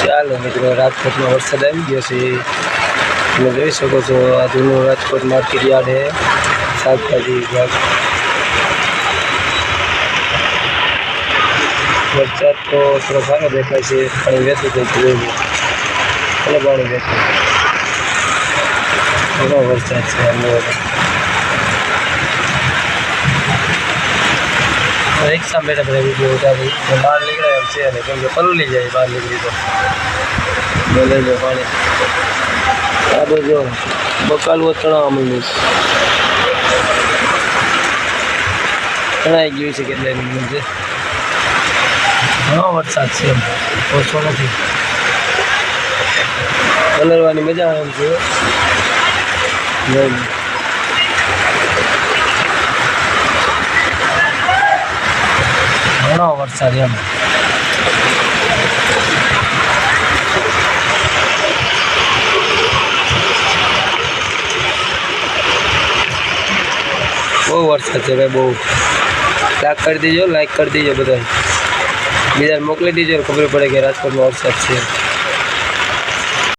ચાલો મિત્રો, રાજકોટમાં વરસાદ આવી ગયો છે. તમે જોઈ શકો છો, આ જૂનું રાજકોટ માર્કેટ યાર્ડ છે. શાકભાજી વરસાદ તો થોડો સારો દેખાય છે, પાણી વહેતું થઈ ગયું અને પાણી વહેતું ઘણો વરસાદ છે અમને રિક્ષા બેઠા બેઠા વીડિયો ઉતારી. બહાર નીકળે એમ છે ને કેમ કે પલળી જાય બહાર નીકળી તો. લઈ લો પાણી. આ જો બકાલું ચણાવવા માંડ્યું છે. ચણાઈ ગયું છે કેટલા મિનિટ છે. ઘણો વરસાદ છે એમ. ઓછો નથી. પલળવાની મજા આવે એમ છે. જોઈ લો. ઘણો વરસાદ એમ બહુ વરસાદ છે ભાઈ બહુ લાઈક કરી દેજો લાઈક કરી દેજો બધા બીજા મોકલી દેજો ખબર પડે કે રાજકોટમાં વરસાદ છે